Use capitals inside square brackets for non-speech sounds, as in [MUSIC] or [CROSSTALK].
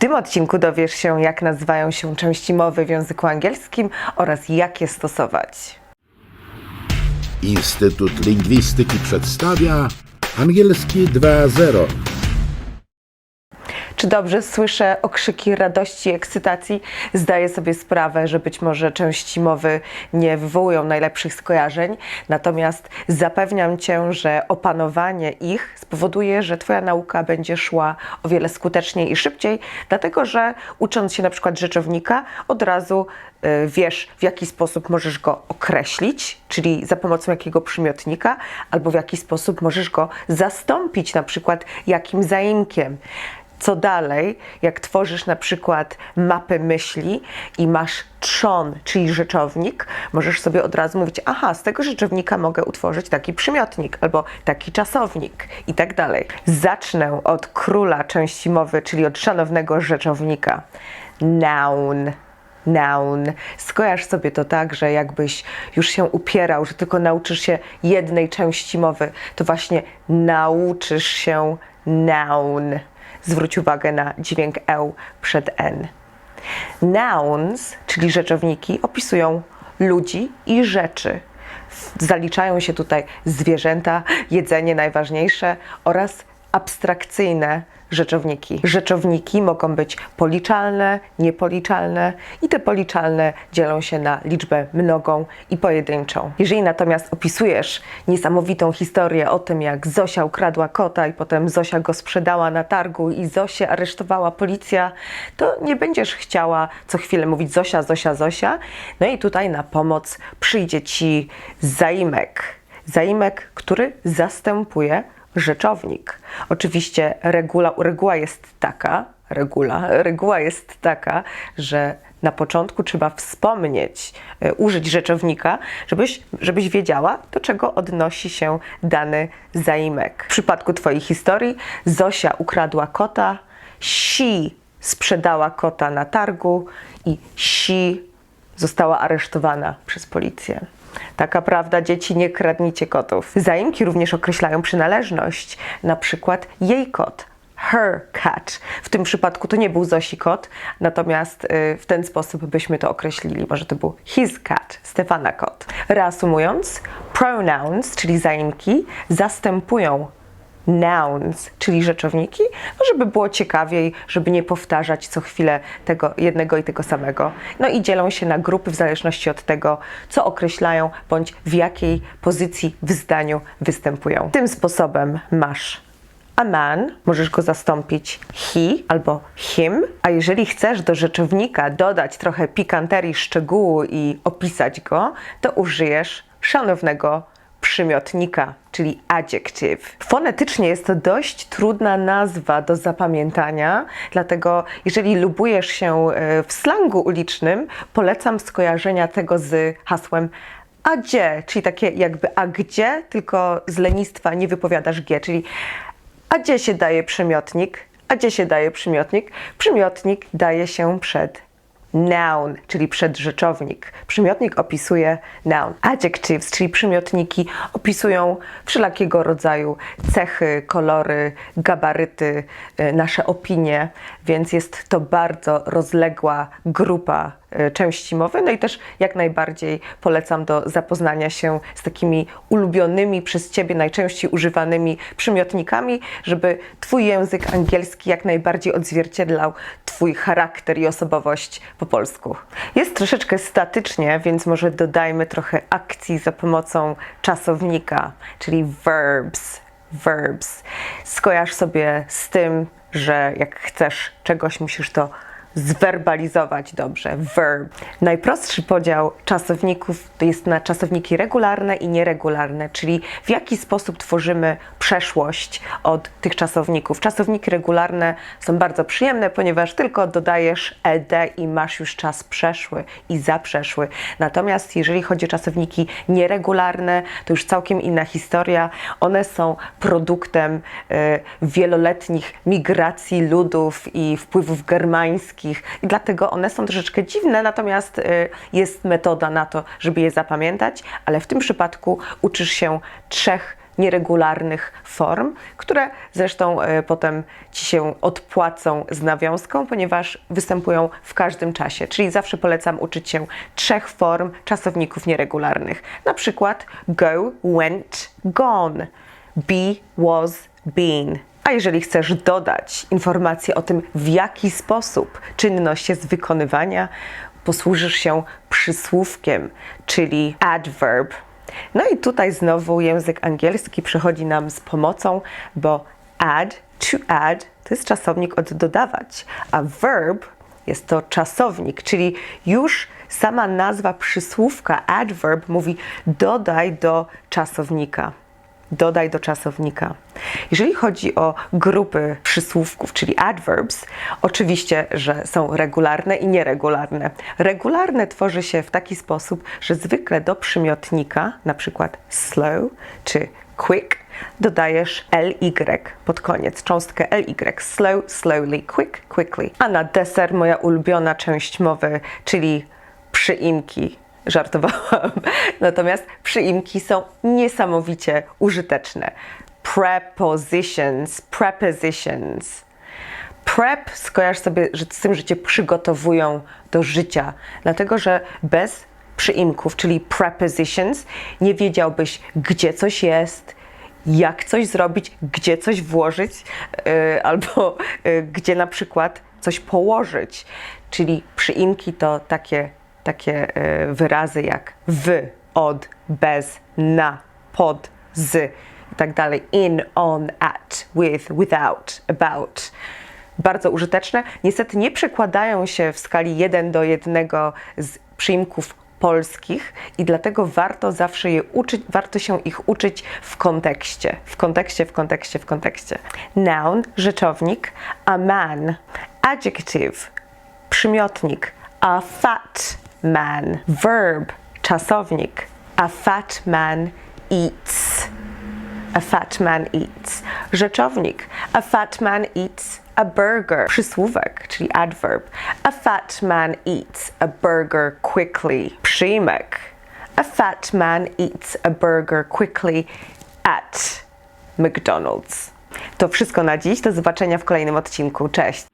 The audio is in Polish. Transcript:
tym odcinku dowiesz się, jak nazywają się części mowy w języku angielskim oraz jak je stosować. Instytut Lingwistyki przedstawia Angielski 2.0. Czy dobrze słyszę okrzyki radości i ekscytacji? Zdaję sobie sprawę, że być może części mowy nie wywołują najlepszych skojarzeń, natomiast zapewniam Cię, że opanowanie ich spowoduje, że Twoja nauka będzie szła o wiele skuteczniej i szybciej, dlatego że ucząc się na przykład rzeczownika, od razu y, wiesz, w jaki sposób możesz go określić, czyli za pomocą jakiego przymiotnika, albo w jaki sposób możesz go zastąpić, na przykład jakim zaimkiem. Co dalej, jak tworzysz na przykład mapy myśli i masz trzon, czyli rzeczownik, możesz sobie od razu mówić, aha, z tego rzeczownika mogę utworzyć taki przymiotnik albo taki czasownik i tak dalej. Zacznę od króla części mowy, czyli od szanownego rzeczownika. Noun. Noun. Skojarz sobie to tak, że jakbyś już się upierał, że tylko nauczysz się jednej części mowy, to właśnie nauczysz się noun. Zwróć uwagę na dźwięk eł przed n. Nouns, czyli rzeczowniki, opisują ludzi i rzeczy. Zaliczają się tutaj zwierzęta, jedzenie najważniejsze oraz abstrakcyjne rzeczowniki. Rzeczowniki mogą być policzalne, niepoliczalne i te policzalne dzielą się na liczbę mnogą i pojedynczą. Jeżeli natomiast opisujesz niesamowitą historię o tym, jak Zosia ukradła kota i potem Zosia go sprzedała na targu i Zosię aresztowała policja, to nie będziesz chciała co chwilę mówić Zosia, Zosia, Zosia. No i tutaj na pomoc przyjdzie ci zaimek. Zaimek, który zastępuje rzeczownik. Oczywiście regula, reguła jest taka, regula, reguła jest taka, że na początku trzeba wspomnieć, e, użyć rzeczownika, żebyś, żebyś wiedziała, do czego odnosi się dany zaimek. W przypadku Twojej historii Zosia ukradła kota, Si sprzedała kota na targu i Si została aresztowana przez policję. Taka prawda, dzieci, nie kradnijcie kotów. Zaimki również określają przynależność, na przykład jej kot. Her cat. W tym przypadku to nie był Zosi kot, natomiast y, w ten sposób byśmy to określili. Może to był his cat, Stefana kot. Reasumując, pronouns, czyli zaimki, zastępują nouns, czyli rzeczowniki, no żeby było ciekawiej, żeby nie powtarzać co chwilę tego jednego i tego samego. No i dzielą się na grupy w zależności od tego, co określają, bądź w jakiej pozycji w zdaniu występują. Tym sposobem masz a man, możesz go zastąpić he albo him, a jeżeli chcesz do rzeczownika dodać trochę pikanterii, szczegółu i opisać go, to użyjesz szanownego przymiotnika, czyli adjective. Fonetycznie jest to dość trudna nazwa do zapamiętania, dlatego jeżeli lubujesz się e, w slangu ulicznym, polecam skojarzenia tego z hasłem a gdzie, czyli takie jakby a gdzie, tylko z lenistwa nie wypowiadasz g, czyli a gdzie się daje przymiotnik? A gdzie się daje przymiotnik? Przymiotnik daje się przed noun, czyli przedrzeczownik. Przymiotnik opisuje noun. Adjectives, czyli przymiotniki, opisują wszelakiego rodzaju cechy, kolory, gabaryty, y, nasze opinie, więc jest to bardzo rozległa grupa y, części mowy. No i też jak najbardziej polecam do zapoznania się z takimi ulubionymi przez Ciebie najczęściej używanymi przymiotnikami, żeby Twój język angielski jak najbardziej odzwierciedlał Twój charakter i osobowość po polsku. Jest troszeczkę statycznie, więc może dodajmy trochę akcji za pomocą czasownika, czyli verbs. Verbs. Skojarz sobie z tym, że jak chcesz czegoś, musisz to zwerbalizować dobrze. Verb. Najprostszy podział czasowników to jest na czasowniki regularne i nieregularne, czyli w jaki sposób tworzymy przeszłość od tych czasowników. Czasowniki regularne są bardzo przyjemne, ponieważ tylko dodajesz ed i masz już czas przeszły i zaprzeszły. Natomiast jeżeli chodzi o czasowniki nieregularne, to już całkiem inna historia. One są produktem e, wieloletnich migracji ludów i wpływów germańskich i dlatego one są troszeczkę dziwne, natomiast y, jest metoda na to, żeby je zapamiętać, ale w tym przypadku uczysz się trzech nieregularnych form, które zresztą e, potem Ci się odpłacą z nawiązką, ponieważ występują w każdym czasie. Czyli zawsze polecam uczyć się trzech form czasowników nieregularnych. Na przykład go, went, gone, be, was, been. A jeżeli chcesz dodać informacje o tym, w jaki sposób czynność jest wykonywania, posłużysz się przysłówkiem, czyli adverb. No i tutaj znowu język angielski przychodzi nam z pomocą, bo add, to add to jest czasownik od dodawać, a verb jest to czasownik, czyli już sama nazwa przysłówka adverb mówi dodaj do czasownika dodaj do czasownika. Jeżeli chodzi o grupy przysłówków, czyli adverbs, oczywiście, że są regularne i nieregularne. Regularne tworzy się w taki sposób, że zwykle do przymiotnika, na przykład slow czy quick, dodajesz ly pod koniec, cząstkę ly. Slow, slowly, quick, quickly. A na deser moja ulubiona część mowy, czyli przyimki. Żartowałam. [LAUGHS] Natomiast przyimki są niesamowicie użyteczne. Prepositions, prepositions. Prep skojarz sobie że z tym, że cię przygotowują do życia, dlatego że bez przyimków, czyli prepositions, nie wiedziałbyś, gdzie coś jest, jak coś zrobić, gdzie coś włożyć, yy, [LAUGHS] albo yy, gdzie na przykład coś położyć. Czyli przyimki to takie, takie yy, wyrazy jak w, od, bez, na, pod, z i tak dalej. In, on, at, with, without, about bardzo użyteczne. Niestety nie przekładają się w skali 1 do 1 z przyimków polskich i dlatego warto zawsze je uczyć, warto się ich uczyć w kontekście, w kontekście, w kontekście, w kontekście. Noun, rzeczownik, a man, adjective, przymiotnik, a fat man, verb, czasownik, a fat man eats. A fat man eats. Rzeczownik. A fat man eats a burger. Przysłówek, czyli adverb. A fat man eats a burger quickly. Przyjmek. A fat man eats a burger quickly at McDonald's. To wszystko na dziś. Do zobaczenia w kolejnym odcinku. Cześć!